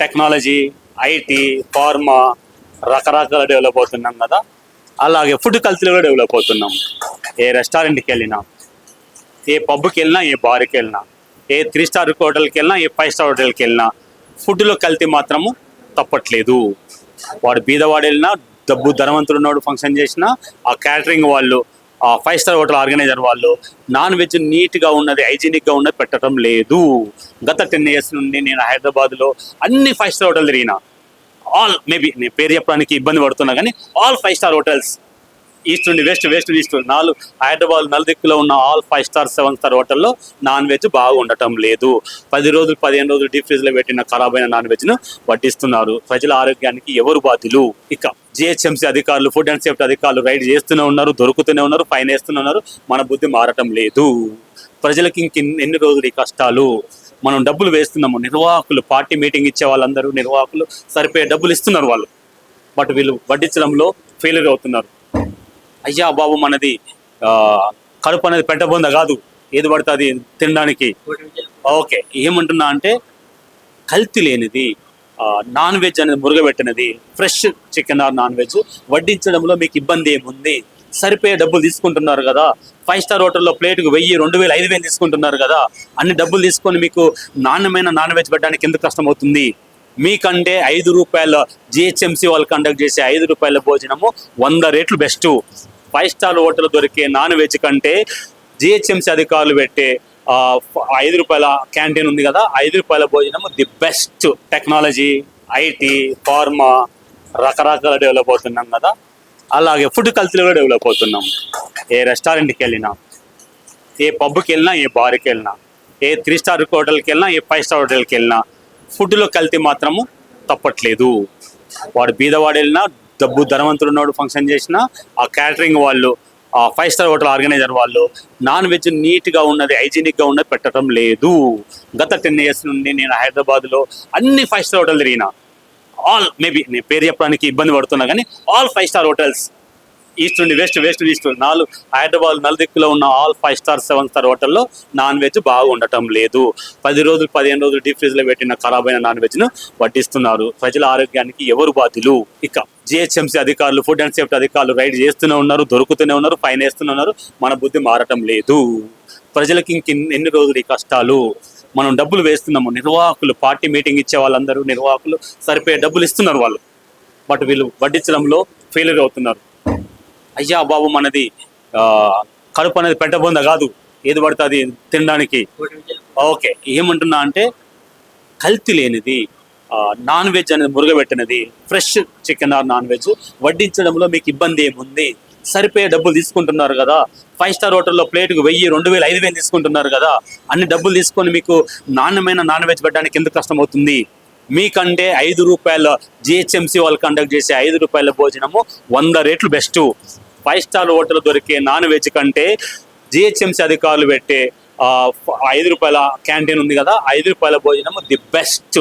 Technology IT pharma రకరకాల develop అవుతున్నాం కదా. అలాగే ఫుడ్ కల్చర్ కూడా డెవలప్ అవుతున్నాం. ఏ రెస్టారెంట్కి వెళ్ళినా ఏ పబ్కి వెళ్ళినా ఏ బార్కి వెళ్ళినా ఏ త్రీ స్టార్ హోటల్కి వెళ్ళినా ఏ ఫైవ్ స్టార్ హోటల్కి వెళ్ళినా ఫుడ్లో కల్తీ మాత్రము తప్పట్లేదు. వాడు బీదవాడు వెళ్ళినా డబ్బు ధనవంతుడు ఉన్నవాడు ఫంక్షన్ చేసినా ఆ క్యాటరింగ్ వాళ్ళు ఫైవ్ స్టార్ హోటల్ ఆర్గనైజర్ వాళ్ళు నాన్ వెజ్ నీట్గా ఉన్నది హైజీనిక్గా ఉన్నది పెట్టడం లేదు. గత టెన్ ఇయర్స్ నుండి నేను హైదరాబాద్లో అన్ని ఫైవ్ స్టార్ హోటల్ తిరిగిన. ఆల్ మేబీ నేను పేరు చెప్పడానికి ఇబ్బంది పడుతున్నా కానీ all five star hotels east నుండి వెస్ట్ వెస్ట్ నుండి ఈస్ట్ నాలుగు. హైదరాబాద్ నలుదిక్కులో ఉన్న all five star seven star హోటల్లో నాన్ వెజ్ బాగా ఉండటం లేదు. పది రోజులు పదిహేను రోజులు డీప్ ఫ్రిజ్లో పెట్టిన ఖరాబ్ అయిన నాన్ వెజ్ను వడ్డిస్తున్నారు. ప్రజల ఆరోగ్యానికి ఎవరు బాధ్యులు? ఇక జిహెచ్ఎంసీ అధికారులు ఫుడ్ అండ్ సేఫ్టీ అధికారులు రైడ్ చేస్తూనే ఉన్నారు దొరుకుతూనే ఉన్నారు ఫైన్ వేస్తూనే ఉన్నారు. మన బుద్ధి మారటం లేదు. ప్రజలకి ఇంక ఎన్ని రోజులు ఈ కష్టాలు? మనం డబ్బులు వేస్తున్నాము. నిర్వాహకులు పార్టీ మీటింగ్ ఇచ్చే వాళ్ళందరూ నిర్వాహకులు సరిపోయే డబ్బులు ఇస్తున్నారు వాళ్ళు. బట్ వీళ్ళు వడ్డించడంలో ఫెయిల్యూర్ అవుతున్నారు. అయ్యా బాబు మనది కడుపు అనేది పెట్టబోందా కాదు. ఏది పడుతుంది తినడానికి. ఓకే. ఏమంటున్నా అంటే కల్తీ లేనిది నాన్ వెజ్ అనేది మురగబెట్టినది fresh chicken or non veg వడ్డించడంలో మీకు ఇబ్బంది ఏముంది? సరిపోయే డబ్బులు తీసుకుంటున్నారు కదా. ఫైవ్ స్టార్ హోటల్లో ప్లేట్కి వెయ్యి రెండు వేలు ఐదు వేలు తీసుకుంటున్నారు కదా. అన్ని డబ్బులు తీసుకొని మీకు నాణ్యమైన నాన్ వెజ్ పెట్టడానికి ఎందుకు కష్టమవుతుంది మీకంటే ఐదు రూపాయల జిహెచ్ఎంసీ వాళ్ళు కండక్ట్ చేసే ఐదు రూపాయల భోజనము వంద రేట్లు బెస్ట్. ఫైవ్ స్టార్ హోటల్ దొరికే నాన్ వెజ్ కంటే జిహెచ్ఎంసీ అధికారులు పెట్టే ఐదు రూపాయల క్యాంటీన్ ఉంది కదా ఐదు రూపాయల భోజనం the best technology IT pharma రకరకాల డెవలప్ అవుతున్నాం కదా. అలాగే ఫుడ్ కల్చర్ కూడా డెవలప్ అవుతున్నాం. ఏ రెస్టారెంట్కి వెళ్ళినా ఏ పబ్కి వెళ్ళినా ఏ బార్కి వెళ్ళినా ఏ త్రీ స్టార్ హోటల్కి వెళ్ళినా ఏ ఫైవ్ స్టార్ హోటల్కి వెళ్ళినా ఫుడ్లో కల్తీ మాత్రము తప్పట్లేదు. వాడు బీదవాడు వెళ్ళినా డబ్బు ధనవంతుడు ఉన్నవాడు ఫంక్షన్ చేసినా ఆ క్యాటరింగ్ వాళ్ళు ఆ ఫైవ్ స్టార్ హోటల్ ఆర్గనైజర్ వాళ్ళు నాన్ వెజ్ నీట్గా ఉన్నది హైజీనిక్గా ఉన్నది పెట్టడం లేదు. గత టెన్ ఇయర్స్ నుండి నేను హైదరాబాద్లో అన్ని ఫైవ్ స్టార్ హోటల్ తిరిగిన. ఆల్ మేబీ నేను పేరు చెప్పడానికి ఇబ్బంది పడుతున్నా కానీ all five star hotels east నుండి వెస్ట్ వెస్ట్ నుండి ఈస్ట్ నాలుగు హైదరాబాద్ నలుదిక్కులో ఉన్న all five star seven star హోటల్లో నాన్ వెజ్ బాగా ఉండటం లేదు. పది రోజులు పదిహేను రోజులు డీప్ ఫ్రీజ్లో పెట్టిన ఖరాబ్ అయిన నాన్ వెజ్ను వడ్డిస్తున్నారు. ప్రజల ఆరోగ్యానికి ఎవరు బాధ్యులు? ఇక. జిహెచ్ఎంసీ అధికారులు ఫుడ్ అండ్ సేఫ్టీ అధికారులు రైడ్ చేస్తూనే ఉన్నారు దొరుకుతూనే ఉన్నారు ఫైన్ వేస్తూనే ఉన్నారు. మన బుద్ధి మారటం లేదు. ప్రజలకి ఇంక ఎన్ని రోజులు ఈ కష్టాలు? మనం డబ్బులు వేస్తున్నాము. నిర్వాహకులు పార్టీ మీటింగ్ ఇచ్చే వాళ్ళందరూ నిర్వాహకులు సరిపోయే డబ్బులు ఇస్తున్నారు వాళ్ళు. బట్ వీళ్ళు వడ్డించడంలో ఫెయిల్యూర్ అవుతున్నారు. అయ్యా బాబు మనది కడుపు అనేది పెట్టబోందా కాదు. ఏది పడితే అది తినడానికి. ఓకే ఏమంటున్నా అంటే కల్తీ లేనిది. నాన్ వెజ్ అనేది మురగబెట్టినది. Fresh chicken or non veg. వడ్డించడంలో మీకు ఇబ్బంది ఏముంది? సరిపోయే డబ్బులు తీసుకుంటున్నారు కదా. ఫైవ్ స్టార్ హోటల్లో ప్లేట్కి వెయ్యి రెండు వేలు ఐదు వేలు తీసుకుంటున్నారు కదా. అన్ని డబ్బులు తీసుకొని మీకు నాణ్యమైన నాన్ వెజ్ పెట్టడానికి ఎందుకు కష్టం అవుతుంది? మీకంటే ఐదు రూపాయల జిహెచ్ఎంసీ వాళ్ళు కండక్ట్ చేసే ఐదు రూపాయల భోజనము వంద రేట్లు బెస్ట్ ఫైవ్ స్టార్ హోటల్ దొరికే నాన్ వెజ్ కంటే జిహెచ్ఎంసీ అధికారులు పెట్టే ఐదు రూపాయల క్యాంటీన్ ఉంది కదా. ఐదు రూపాయల భోజనము ది బెస్ట్